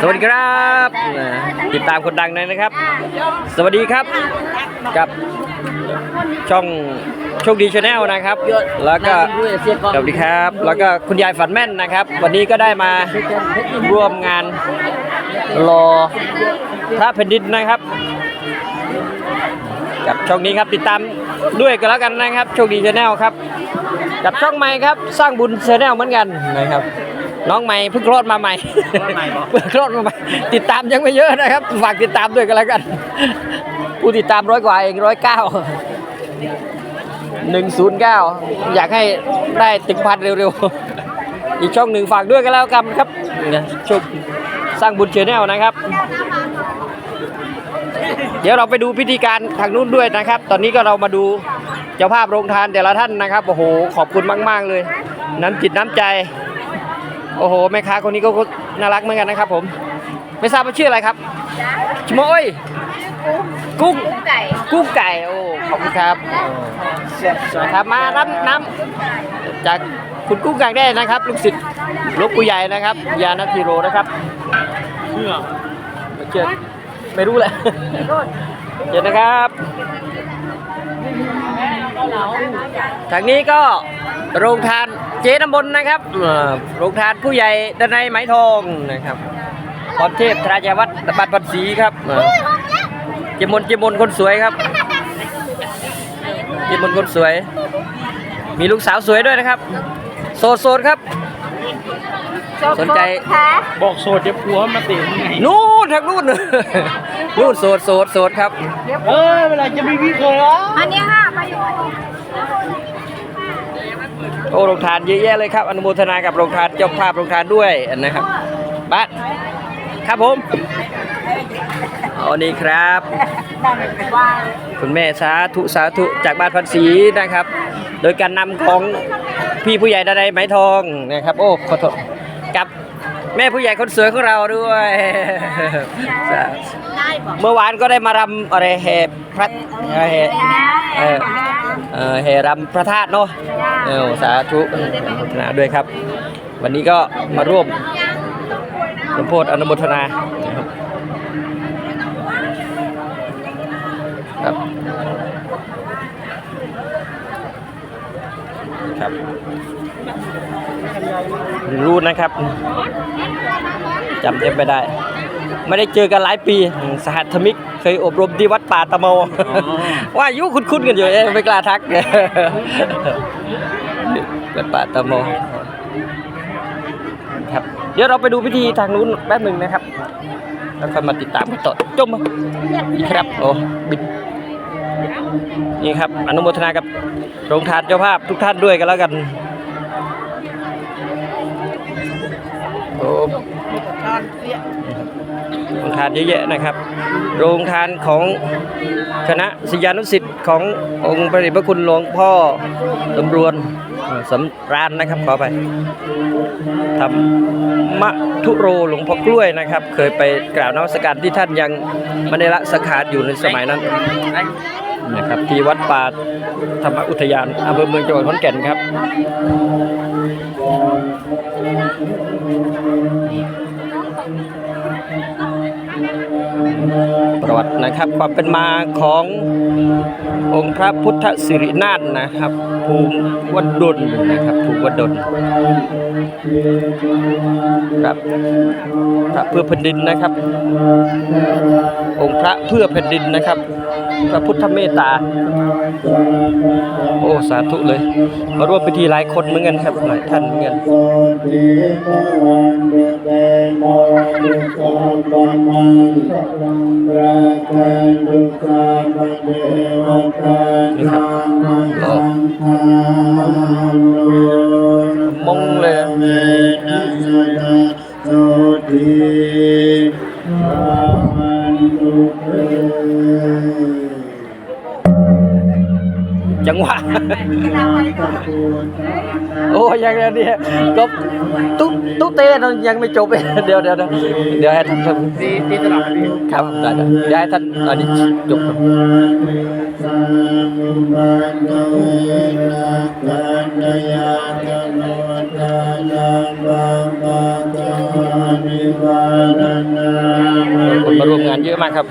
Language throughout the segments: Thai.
สวัสดีครับติดตามคนดังหน่อยนะครับ สวัสดีครับกับช่องโชคดีชาแนลนะครับ แล้วก็สวัสดีครับ แล้วก็คุณยายฝันแม่นนะครับ วันนี้ก็ได้มาร่วมงานรอพระแผ่นดินนะครับ กับช่องนี้ครับติดตามด้วยกันแล้วกันนะครับ โชคดีชาแนลครับ กับช่องใหม่ครับ สร้างบุญชาแนลเหมือนกันนะครับ น้องใหม่เพิ่งคลอดมาใหม่เพิ่งคลอดมาใหม่ติดตามยังไม่เยอะนะครับ ฝากติดตามด้วยกันแล้วกัน ผู้ติดตามร้อยกว่าเองร้อยเก้าหนึ่งศูนย์เก้าอยากให้ได้ถึงพันเร็วๆ อีกช่องหนึ่งฝากด้วยกันแล้วกันครับเนี่ยช่องสร้างบุญชาแนลนะครับ เดี๋ยวเราไปดูพิธีการทางนู้นด้วยนะครับ ตอนนี้ก็เรามาดูเจ้าภาพโรงทานแต่ละท่านนะครับ โอ้โห ขอบคุณมาก ๆ เลย น้ำจิตน้ำใจ โอ้โหแม่ค้าคนนี้ก็น่ารักเหมือนกันนะครับ ผม ไม่ทราบว่าชื่ออะไรครับชโมยกุ้งไก่กุ้งไก่โอ้ขอบคุณครับสวัสดีครับมารับน้ำจากคุณกุ้งไก่ได้นะครับลูกศิษย์หลวงปู่ใหญ่นะครับ ยานัทีโรนะครับเชื่อไม่เชื่อไม่รู้แหละเดี๋ยวนะครับทางนี้ก็โรงทาน เจ๊น้ำบนนะครับเอ่อโรงทานผู้ใหญ่ดนัยไหมทองนะครับพรเทพทรายวัฒน์บัตรปันศรีครับเอ่อเจมนเจมนคนสวยครับเจมนคนสวย มีลูกสาวสวยด้วยนะครับ โสดโสดครับ สนใจบอกโสดจะผัวมาติดไงนู่นทางนู่นนู่นโสดโสดโสดครับ เออเวลาจะมีพี่เคยเหรออันนี้ห้าประโยชน์ โอ้โรงทานเยอะแยะเลยครับ อนุโมทนากับโรงทานเจ้าภาพโรงทานด้วยนะครับบัสครับผมอันนี้ครับ คุณแม่สาธุสาธุจากบ้านพันศรีนะครับ โดยการนำของพี่ผู้ใหญ่ดนัยไหมทองนะครับ โอ้ขอโทษ แม่ผู้ใหญ่คนสวยของเราด้วยได้บอกเมื่อวานก็ได้มารำอะไรแห่พระแห่เออเออแห่รำพระธาตุเนาะเออสาธุอนุโมทนาด้วยครับ วันนี้ก็มาร่วมสมโพธิอนุโมทนานะครับครับค รับรู้นะครับจำยังไม่ได้ ไม่ได้เจอกันหลายปี สหัสธมิก เคยอบรมที่วัดป่าตะโมว่าอายุคุ้นๆกันอยู่เอ๊ะไม่กล้าทักวัดป่าตะโมครับเดี๋ยวเราไปดูพิธีทางนู้นแป๊บหนึ่งนะครับ แล้วค่อยมาติดตามกันต่อจมมานี่ครับโอ้บินนี่ครับ อนุโมทนากับโรงทานเจ้าภาพทุกท่านด้วยกันแล้วกัน โอ้โรงทานเยอะแยะนะครับ โรงทานของคณะศิษยานุศิษย์ขององค์พระเดชพระคุณหลวงพ่อสำรวนสำราญนะครับขอไปทำมะทุโรหลวงพ่อกล้วยนะครับ เคยไปกราบนมัสการที่ท่านยังม่ได้ละสขารอยู่ในสมัยนั้นนะครับที่วัดป่าธรรมอุทยานอำเภอเมืองจังหวัดขอนแก่นครับ นะครับ ความเป็นมาขององค์พระพุทธสิรินาถนะครับ ภูมิวัดดลนะครับ ภูมิวัดดลครับพระเพื่อแผ่นดินนะครับ องค์พระเพื่อแผ่นดินนะครับพระพุทธเมตตา โอ้ สาธุเลย มาร่วมพิธีหลายคนเหมือนกันครับหลายท่านเหมือนกันนี่ครับ เดี๋ยวก็ตุ๊ตุ๊เต้นยังไม่จบเลยเดี๋ยวเดี๋ยวเดี๋ยวเดี๋ยวให้ท่านท่านตีตีตลอดพี่ครับได้ได้เดี๋ยวให้ท่านอันนี้จบครับ คนมาร่วมงานเยอะมากครับ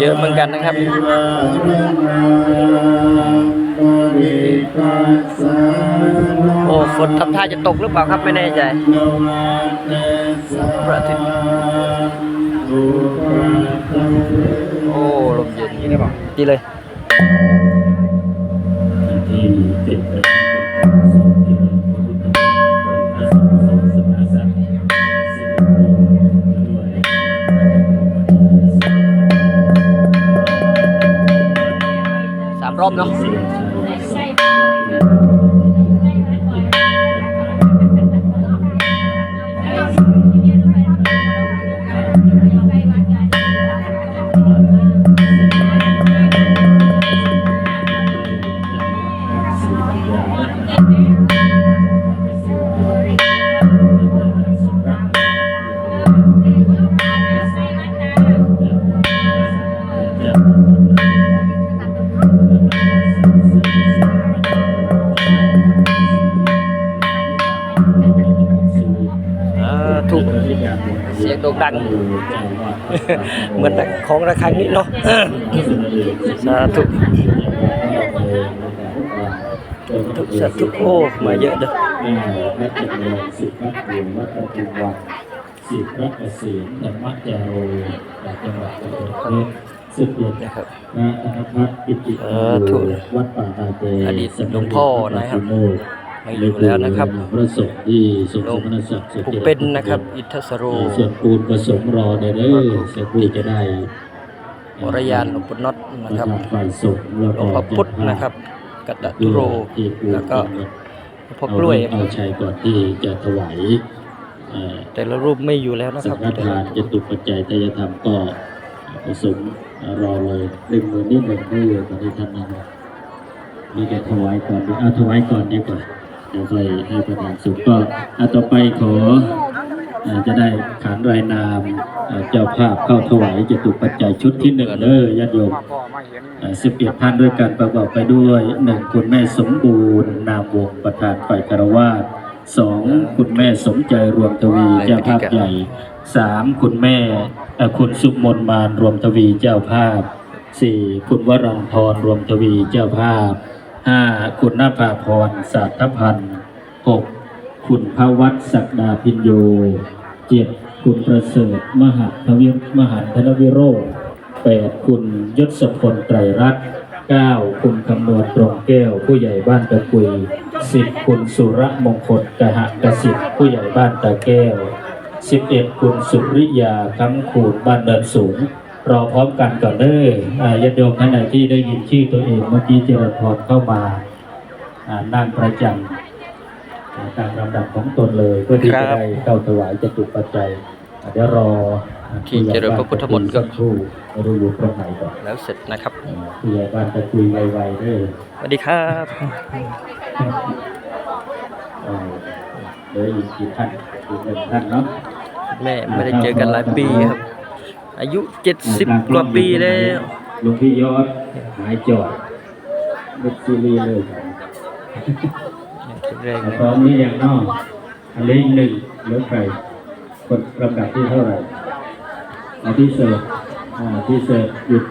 เยอะเหมือนกันนะครับโอ้ ฝนทำท่าจะตกหรือเปล่าครับไม่แน่ใจพระอาทิตย์โอ้ลมเย็นนี่ได้ป่ะดีเลยที่เป็นประธานสงฆ์ที่เป็นพระพุทธพระสงฆ์สมณศักดิ์สิริด้วยสามรอบเนาะ อ่าถูกเสียงโด่งดัง เหมือนของระฆังนี้เนาะสาธุทุกสาธุโอ้มาเยอะเด้อพระจำลองสิบพระครูวัดปทุมวันสิบพระเกษมธรรมจาโรจากจังหวัดกำแพงเพชรสิบเอ็ดนะครับพระธนพัฒน์อิติสาธุวัดป่านาเจอดีตหลวงพ่อนะครับสำกงพ ไม่อยู่แล้วนะครับพระสงฆ์ที่ทรงหลสวงมณศักดิ์สุดปู่เป็นนะครับ อิทธสโรส่วนปูนผสมรอเนี่ยเด้อเสียผู้จะได้วรยานหลวงปู่น็อตนะครับฝ่ายสงฆ์แล้วหลวก็งพ่อพุทธนะครับกัตตุโรที่ปูนแล้วก็เป็นหลวงพ่อกล้วยเอาชัยก่อนที่จะถวายเอ่อแต่ละรูปไม่อยู่แล้วนะคสัรังบฆทานจตุปัจจัยทายธรรมก็ผสมรอเลยหนึ่งหมื่นนิดหนึ่งไม่เยอะตอนนี้ทำยังไงมีแต่ถวายก่อนดีเอาถวายก่อนดีกว่า เดี๋ยวค่อยให้ประธานสุขก็อะต่อไปขอจะได้ขานรายนามเจ้าภาพเข้าถวายจะตุปัจจัยชุดที่หนึ่งเด้อญาติโยมสิบเอ็ดท่านด้วยกันประกอบไปด้วยหนึ่งคุณแม่สมบูรณ์ นามวงศ์ประธานฝ่ายคารวาสสองคุณแม่สมใจรวมทวีเจ้าภาพใหญ่สามคุณแม่คุณสุมนมานรวมทวีเจ้าภาพสี่คุณวรังพรรวมทวีเจ้าภาพ ห้าคุณนภาพรศาสตพันธ์หกคุณภวัตศักดาพินโยเจ็ดคุณประเสริฐมหัทวิมหันธนวิโรธแปดคุณยศพลไตรรัตน์เก้าคุณคำนวณตรงแก้ว ผู้ใหญ่บ้านตะกุยสิบคุณสุระมงคลกะหะกสิทธิ์ผู้ใหญ่บ้านตะแก้วสิบเอ็ดคุณสุริยาคำขูดบ้านเดินสูง รอพร้อมกันก่อนเด้ออ่าญาติโยมท่านใดที่ได้ยินชื่อตัวเองเมื่อกี้เจริญพรเข้ามาอ่านั่งประจำอ่าตามลำดับของตนเลยเพื่อที่ครัจะบได้เข้าถวายจตุปัจจัยอ่าเดี๋ยวรอที่เจริญพระพุทธมนต์ก็สัครู่ไม่รู้อยู่ตรงไหนก่อนแล้วเสร็จนะครับผู้ใหญ่บ้านตะคุยไวๆเด้อสวัสดีครับเออเหลืออีกกี่ท่านอีกหนึ่งท่านเนาะแม่ไม่ได้เจอกันหลายปีครับ อายุเจ็ดสิบกว่าปีแล้วหลวงพี่ยอดหายจอดเบ็ดซีรีส์เลยแข็งแรงแต่เลยตอนนี้ยังนอกอันเล็กหนึ่งเหลือใครคนลำดับที่เท่าไหร่เอาที่เสิร์ฟอ่าที่เสิร์ฟหยุด